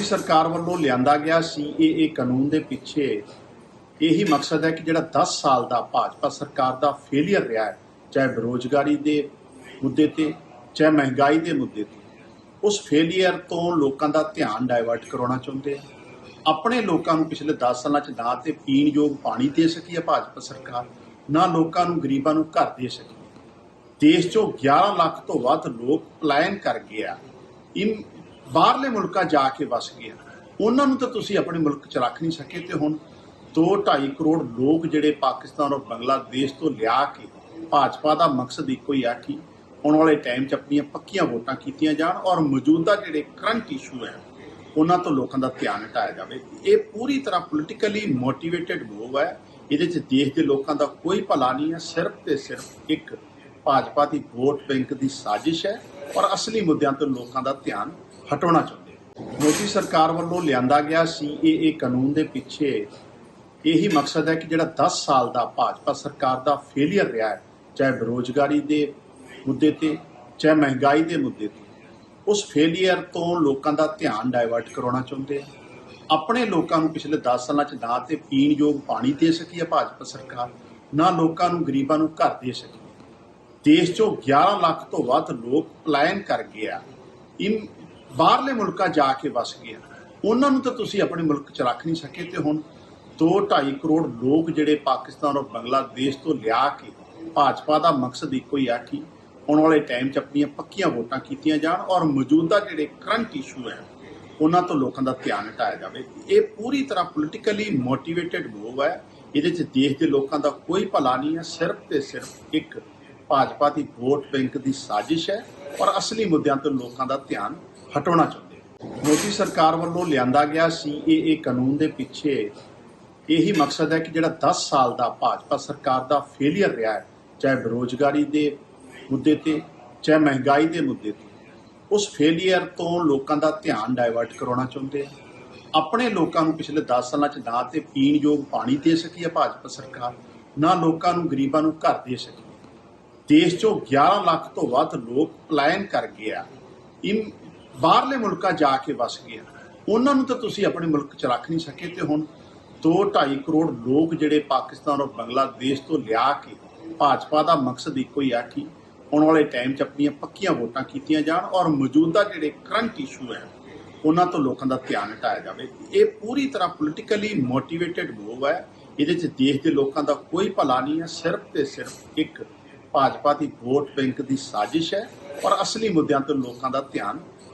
ਮੋਦੀ ਸਰਕਾਰ ਵੱਲੋਂ ਲਿਆਂਦਾ ਗਿਆ ਸੀਏਏ ਕਾਨੂੰਨ ਦੇ ਪਿੱਛੇ ਇਹੀ ਮਕਸਦ ਹੈ ਕਿ ਜਿਹੜਾ 10 ਸਾਲ ਦਾ ਭਾਜਪਾ ਸਰਕਾਰ ਦਾ ਫੇਲਿਅਰ ਰਿਹਾ ਹੈ, ਚਾਹੇ ਬੇਰੋਜ਼ਗਾਰੀ ਦੇ ਮੁੱਦੇ ਤੇ, ਚਾਹੇ ਮਹਿੰਗਾਈ ਦੇ ਮੁੱਦੇ ਤੇ, ਉਸ ਫੇਲਿਅਰ ਤੋਂ ਲੋਕਾਂ ਦਾ ਧਿਆਨ ਡਾਇਵਰਟ ਕਰਾਉਣਾ ਚਾਹੁੰਦੇ ਆ। ਆਪਣੇ ਲੋਕਾਂ ਨੂੰ ਪਿਛਲੇ 10 ਸਾਲਾਂ 'ਚ ਨਾ ਤੇ ਪੀਣ ਯੋਗ ਪਾਣੀ ਦੇ ਸਕੀ ਹੈ ਭਾਜਪਾ ਸਰਕਾਰ, ਨਾ ਲੋਕਾਂ ਨੂੰ, ਗਰੀਬਾਂ ਨੂੰ ਘਰ ਦੇ ਸਕੀ ਦੇਸ਼ 'ਚੋਂ 11 ਲੱਖ ਤੋਂ ਵੱਧ ਲੋਕ ਪਲਾਇਨ ਕਰ ਗਏ ਆ। ਇਨ ਬਾਹਰਲੇ ਮੁਲਕਾਂ ਜਾ ਕੇ ਵਸ ਗਏ ਉਹਨਾਂ ਨੂੰ ਤਾਂ ਤੁਸੀਂ ਆਪਣੇ ਮੁਲਕ 'ਚ ਰੱਖ ਨਹੀਂ ਸਕੇ ਤੇ ਹੁਣ 2.5 ਕਰੋੜ ਲੋਕ ਜਿਹੜੇ ਪਾਕਿਸਤਾਨ ਔਰ ਬੰਗਲਾਦੇਸ਼ ਤੋਂ ਲਿਆ ਕੇ ਭਾਜਪਾ ਦਾ ਮਕਸਦ ਇੱਕੋ ਹੀ ਆ ਕਿ ਆਉਣ ਵਾਲੇ ਟਾਈਮ 'ਚ ਆਪਣੀਆਂ ਪੱਕੀਆਂ ਵੋਟਾਂ ਕੀਤੀਆਂ ਜਾਣ ਔਰ ਮੌਜੂਦਾ ਜਿਹੜੇ ਕਰੰਟ ਇਸ਼ੂ ਹੈ, ਉਹਨਾਂ ਤੋਂ ਲੋਕਾਂ ਦਾ ਧਿਆਨ ਹਟਾਇਆ ਜਾਵੇ। ਇਹ ਪੂਰੀ ਤਰ੍ਹਾਂ ਪੋਲੀਟੀਕਲੀ ਮੋਟੀਵੇਟਿਡ ਮੂਵ ਹੈ। ਇਹਦੇ 'ਚ ਦੇਸ਼ ਦੇ ਲੋਕਾਂ ਦਾ ਕੋਈ ਭਲਾ ਨਹੀਂ ਹੈ। ਸਿਰਫ ਤੇ ਸਿਰਫ ਇੱਕ ਭਾਜਪਾ ਦੀ ਵੋਟ ਬੈਂਕ ਦੀ ਸਾਜ਼ਿਸ਼ ਹੈ ਔਰ ਅਸਲੀ ਮੁੱਦਿਆਂ ਤੋਂ ਲੋਕਾਂ ਦਾ ਧਿਆਨ ਹਟਾਉਣਾ ਚਾਹੁੰਦੇ ਹਨ ਮੋਦੀ ਸਰਕਾਰ ਵੱਲੋਂ ਲਿਆਂਦਾ ਗਿਆ ਸੀਏਏ ਕਾਨੂੰਨ ਦੇ ਪਿੱਛੇ ਇਹੀ ਮਕਸਦ ਹੈ ਕਿ ਜਿਹੜਾ 10 ਸਾਲ ਦਾ ਭਾਜਪਾ ਸਰਕਾਰ ਦਾ ਫੇਲਿਅਰ ਰਿਹਾ ਹੈ, ਚਾਹੇ ਬੇਰੋਜ਼ਗਾਰੀ ਦੇ ਮੁੱਦੇ ਤੇ, ਚਾਹੇ ਮਹਿੰਗਾਈ ਦੇ ਮੁੱਦੇ ਤੇ, ਉਸ ਫੇਲਿਅਰ ਤੋਂ ਲੋਕਾਂ ਦਾ ਧਿਆਨ ਡਾਇਵਰਟ ਕਰਾਉਣਾ ਚਾਹੁੰਦੇ ਆ। ਆਪਣੇ ਲੋਕਾਂ ਨੂੰ ਪਿਛਲੇ 10 ਸਾਲਾਂ 'ਚ ਨਾ ਤੇ ਪੀਣ ਯੋਗ ਪਾਣੀ ਦੇ ਸਕੀ ਹੈ ਭਾਜਪਾ ਸਰਕਾਰ, ਨਾ ਲੋਕਾਂ ਨੂੰ ਗਰੀਬਾਂ ਨੂੰ ਘਰ ਦੇ ਸਕੀ। ਦੇਸ਼ 'ਚੋਂ 11 ਲੱਖ ਤੋਂ ਵੱਧ ਲੋਕ ਪਲਾਇਨ ਕਰ ਗਏ ਆ। ਇਨ ਬਾਹਰਲੇ ਮੁਲਕਾਂ ਜਾ ਕੇ ਵਸ ਗਏ ਆ ਉਹਨਾਂ ਨੂੰ ਤਾਂ ਤੁਸੀਂ ਆਪਣੇ ਮੁਲਕ 'ਚ ਰੱਖ ਨਹੀਂ ਸਕੇ ਤੇ ਹੁਣ 2.5 ਕਰੋੜ ਲੋਕ ਜਿਹੜੇ ਪਾਕਿਸਤਾਨ ਔਰ ਬੰਗਲਾਦੇਸ਼ ਤੋਂ ਲਿਆ ਕੇ ਭਾਜਪਾ ਦਾ ਮਕਸਦ ਇੱਕੋ ਹੀ ਆ ਕਿ ਆਉਣ ਵਾਲੇ ਟਾਈਮ 'ਚ ਆਪਣੀਆਂ ਪੱਕੀਆਂ ਵੋਟਾਂ ਕੀਤੀਆਂ ਜਾਣ ਔਰ ਮੌਜੂਦਾ ਜਿਹੜੇ ਕਰੰਟ ਇਸ਼ੂ ਹੈ, ਉਹਨਾਂ ਤੋਂ ਲੋਕਾਂ ਦਾ ਧਿਆਨ ਹਟਾਇਆ ਜਾਵੇ। ਇਹ ਪੂਰੀ ਤਰ੍ਹਾਂ ਪੋਲੀਟੀਕਲੀ ਮੋਟੀਵੇਟਿਡ ਮੂਵ ਹੈ। ਇਹਦੇ 'ਚ ਦੇਸ਼ ਦੇ ਲੋਕਾਂ ਦਾ ਕੋਈ ਭਲਾ ਨਹੀਂ ਹੈ। ਸਿਰਫ ਤੇ ਸਿਰਫ ਇੱਕ ਭਾਜਪਾ ਦੀ ਵੋਟ ਬੈਂਕ ਦੀ ਸਾਜ਼ਿਸ਼ ਹੈ ਔਰ ਅਸਲੀ ਮੁੱਦਿਆਂ ਤੋਂ ਲੋਕਾਂ ਦਾ ਧਿਆਨ ਹਟਾਉਣਾ ਚਾਹੁੰਦੇ ਹਨ ਮੋਦੀ ਸਰਕਾਰ ਵੱਲੋਂ ਲਿਆਂਦਾ ਗਿਆ ਸੀਏਏ ਕਾਨੂੰਨ ਦੇ ਪਿੱਛੇ ਇਹੀ ਮਕਸਦ ਹੈ ਕਿ ਜਿਹੜਾ 10 ਸਾਲ ਦਾ ਭਾਜਪਾ ਸਰਕਾਰ ਦਾ ਫੇਲਿਅਰ ਰਿਹਾ ਹੈ, ਚਾਹੇ ਬੇਰੋਜ਼ਗਾਰੀ ਦੇ ਮੁੱਦੇ ਤੇ, ਚਾਹੇ ਮਹਿੰਗਾਈ ਦੇ ਮੁੱਦੇ ਤੇ, ਉਸ ਫੇਲਿਅਰ ਤੋਂ ਲੋਕਾਂ ਦਾ ਧਿਆਨ ਡਾਇਵਰਟ ਕਰਾਉਣਾ ਚਾਹੁੰਦੇ ਆ। ਆਪਣੇ ਲੋਕਾਂ ਨੂੰ ਪਿਛਲੇ 10 ਸਾਲਾਂ 'ਚ ਨਾ ਤੇ ਪੀਣ ਯੋਗ ਪਾਣੀ ਦੇ ਸਕੀ ਹੈ ਭਾਜਪਾ ਸਰਕਾਰ, ਨਾ ਲੋਕਾਂ ਨੂੰ ਗਰੀਬਾਂ ਨੂੰ ਘਰ ਦੇ ਸਕੀ। ਦੇਸ਼ 'ਚੋਂ 11 ਲੱਖ ਤੋਂ ਵੱਧ ਲੋਕ ਪਲਾਇਨ ਕਰ ਗਿਆ ਆ। ਬਾਹਰਲੇ ਮੁਲਕਾਂ ਜਾ ਕੇ ਵਸ ਗਏ ਉਹਨਾਂ ਨੂੰ ਤਾਂ ਤੁਸੀਂ ਆਪਣੇ ਮੁਲਕ 'ਚ ਰੱਖ ਨਹੀਂ ਸਕੇ ਤੇ ਹੁਣ 2.5 ਕਰੋੜ ਲੋਕ ਜਿਹੜੇ ਪਾਕਿਸਤਾਨ ਔਰ ਬੰਗਲਾਦੇਸ਼ ਤੋਂ ਲਿਆ ਕੇ ਭਾਜਪਾ ਦਾ ਮਕਸਦ ਇੱਕੋ ਹੀ ਆ ਕਿ ਆਉਣ ਵਾਲੇ ਟਾਈਮ 'ਚ ਆਪਣੀਆਂ ਪੱਕੀਆਂ ਵੋਟਾਂ ਕੀਤੀਆਂ ਜਾਣ ਔਰ ਮੌਜੂਦਾ ਜਿਹੜੇ ਕਰੰਟ ਇਸ਼ੂ ਹੈ, ਉਹਨਾਂ ਤੋਂ ਲੋਕਾਂ ਦਾ ਧਿਆਨ ਹਟਾਇਆ ਜਾਵੇ। ਇਹ ਪੂਰੀ ਤਰ੍ਹਾਂ ਪੋਲੀਟੀਕਲੀ ਮੋਟੀਵੇਟਿਡ ਮੂਵ ਹੈ। ਇਹਦੇ 'ਚ ਦੇਸ਼ ਦੇ ਲੋਕਾਂ ਦਾ ਕੋਈ ਭਲਾ ਨਹੀਂ ਹੈ। ਸਿਰਫ ਤੇ ਸਿਰਫ ਇੱਕ ਭਾਜਪਾ ਦੀ ਵੋਟ ਬੈਂਕ ਦੀ ਸਾਜ਼ਿਸ਼ ਹੈ ਔਰ ਅਸਲੀ ਮੁੱਦਿਆਂ ਤੋਂ ਲੋਕਾਂ ਦਾ ਧਿਆਨ